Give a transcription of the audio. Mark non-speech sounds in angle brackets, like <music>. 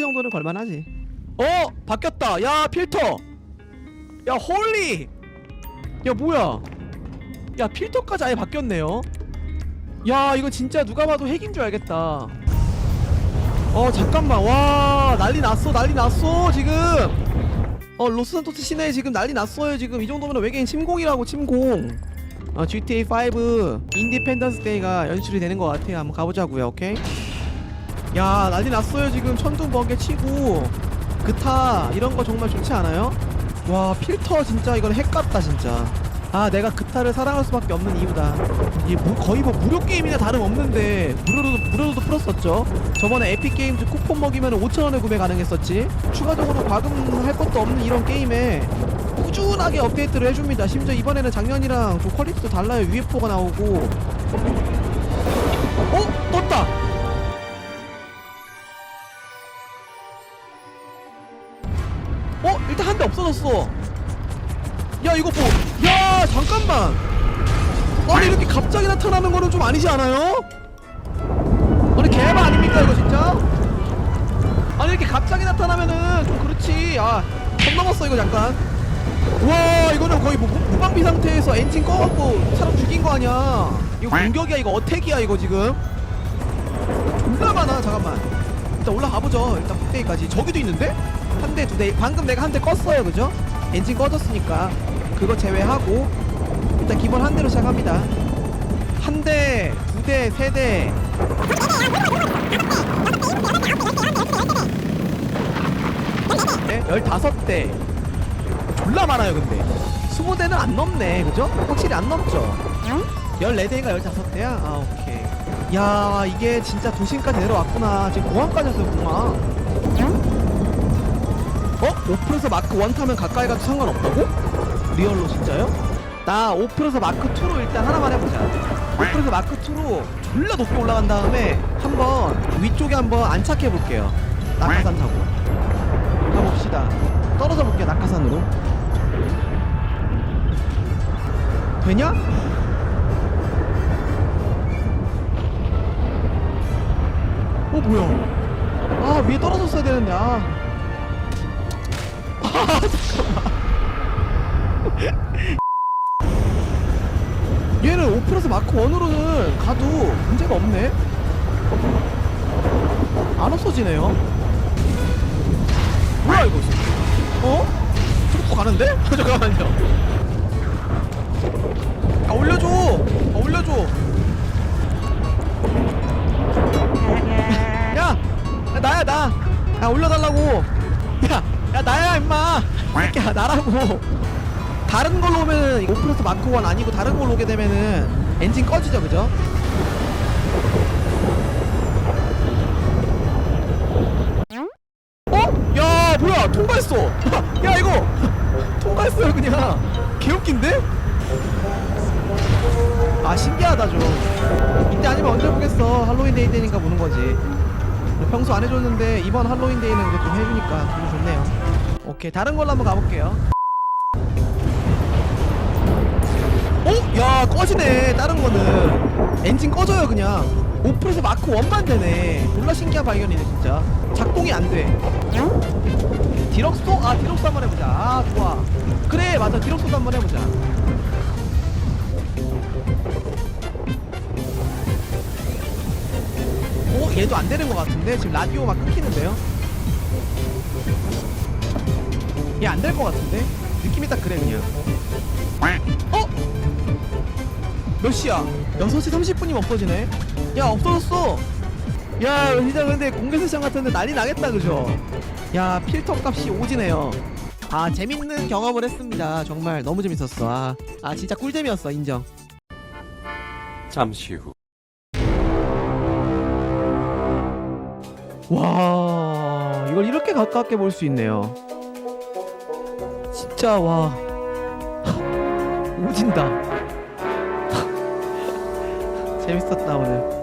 정도는 걸만하지. 어 바뀌었다. 야 필터. 야 홀리. 야 뭐야? 야 필터까지 아예 바뀌었네요. 야 이거 진짜 누가 봐도 핵인 줄 알겠다. 어 잠깐만. 와 난리 났어 난리 났어 지금. 어 로스산토스 시내에 지금 난리 났어요 지금. 이 정도면 외계인 침공이라고 침공. 어, GTA 5 인디펜던스 데이가 연출이 되는 것 같아요. 한번 가보자고요 오케이 야 난리 났어요. 지금 천둥 번개 치고. 그타 이런 거 정말 좋지 않아요? 와 필터 진짜 이건 핵 같다 진짜. 아 내가 그타를 사랑할 수밖에 없는 이유다. 이게 무- 거의 뭐 무료 게임이나 다름없는데 무료로도 무료로도 풀었었죠? 저번에 에픽게임즈 쿠폰 먹이면 5천원에 구매 가능했었지? 추가적으로 과금할 것도 없는 이런 게임에 꾸준하게 업데이트를 해줍니다. 심지어 이번에는 작년이랑 좀 퀄리티도 달라요. UFO가 나오고. 어? 떴다 없어졌어 야 이거 뭐야 잠깐만. 아니 이렇게 갑자기 나타나는 거는 좀 아니지 않아요? 아니 개바 아닙니까 이거 진짜? 아니 이렇게 갑자기 나타나면은 좀 그렇지. 아선 넘었어 이거 잠깐 와 이거는 거의 뭐 무- 무방비 상태에서 엔진 꺼갖고 사람 죽인 거 아니야. 이거 공격이야 이거 어택이야 이거 지금. 많아 잠깐만. 일단 올라가보죠 일단 꼭대기까지. 저기도 있는데? 한 대 두 대 방금 내가 한 대 껐어요 그죠? 엔진 꺼졌으니까 그거 제외하고 일단 기본 한 대로 시작합니다 한 대, 두 대, 세 대. 네, 열다섯 대. 졸라 많아요, 근데. 스무 대는 안 넘네, 그죠? 확실히 안 넘죠? 열네 대인가 열다섯 대야? 아, 오케이. 야, 이게 진짜 도심까지 내려왔구나. 지금 공항까지 왔어요, 공항. 어? 오프에서 마크 1 타면 가까이 가도 상관없다고? 리얼로 진짜요? 나 오프에서 마크 2로 일단 하나만 해보자. 오프에서 마크 2로 졸라 높게 올라간 다음에 한번 위쪽에 한번 안착해 볼게요. 낙하산 타고 가봅시다. 떨어져 볼게요 낙하산으로. 되냐? 어 뭐야? 아 위에 떨어졌어야 되는데 아. 아 <laughs> 잠깐만. 얘는 오프라스 마크 1으로는 가도 문제가 없네 안 없어지네요 뭐야 이거 어? 저거 또 가는데? <laughs> 잠깐만요 아 올려줘 아 올려줘 야! 야 나야 나! 야 올려달라고! 야! 야 나야 임마! 새끼야 나라고! 다른 걸로 오면은 이거 오프레스 마크 1 아니고 다른 걸로 오게 되면은 엔진 꺼지죠 그죠? 어? 야 뭐야 통과했어! <laughs> 야 이거! <laughs> 통과했어요 그냥! 개웃긴데? 아 신기하다 좀 이때 아니면 언제 보겠어 할로윈 데이 때니까 보는 거지 평소 안 해줬는데 이번 할로윈 데이는 이제 좀 해주니까 기분 좋네요. 오케이 다른 걸로 한번 가볼게요. 어? 야 꺼지네 다른 거는. 엔진 꺼져요 그냥. 오프에서 마크 원만 되네. 졸라 신기한 발견이네 진짜. 작동이 안돼. 디럭소? 아 디럭소 한번 해보자. 아 좋아. 그래 맞아. 디럭소도 한번 해보자 얘도 안 되는 것 같은데? 지금 라디오 막 끊기는데요? 얘 안 될 것 같은데? 느낌이 딱 그래 그냥 어? 몇 시야? 6시 30분이면 없어지네 야 없어졌어 야 진짜 근데 공개 세션 같은데 난리 나겠다 그죠? 야 필터 값이 오지네요 아 재밌는 경험을 했습니다 정말 너무 재밌었어 아, 아 진짜 꿀잼이었어 인정 잠시 후. 와 이걸 이렇게 가깝게 볼 수 있네요. 진짜 와. 오진다. 재밌었다 오늘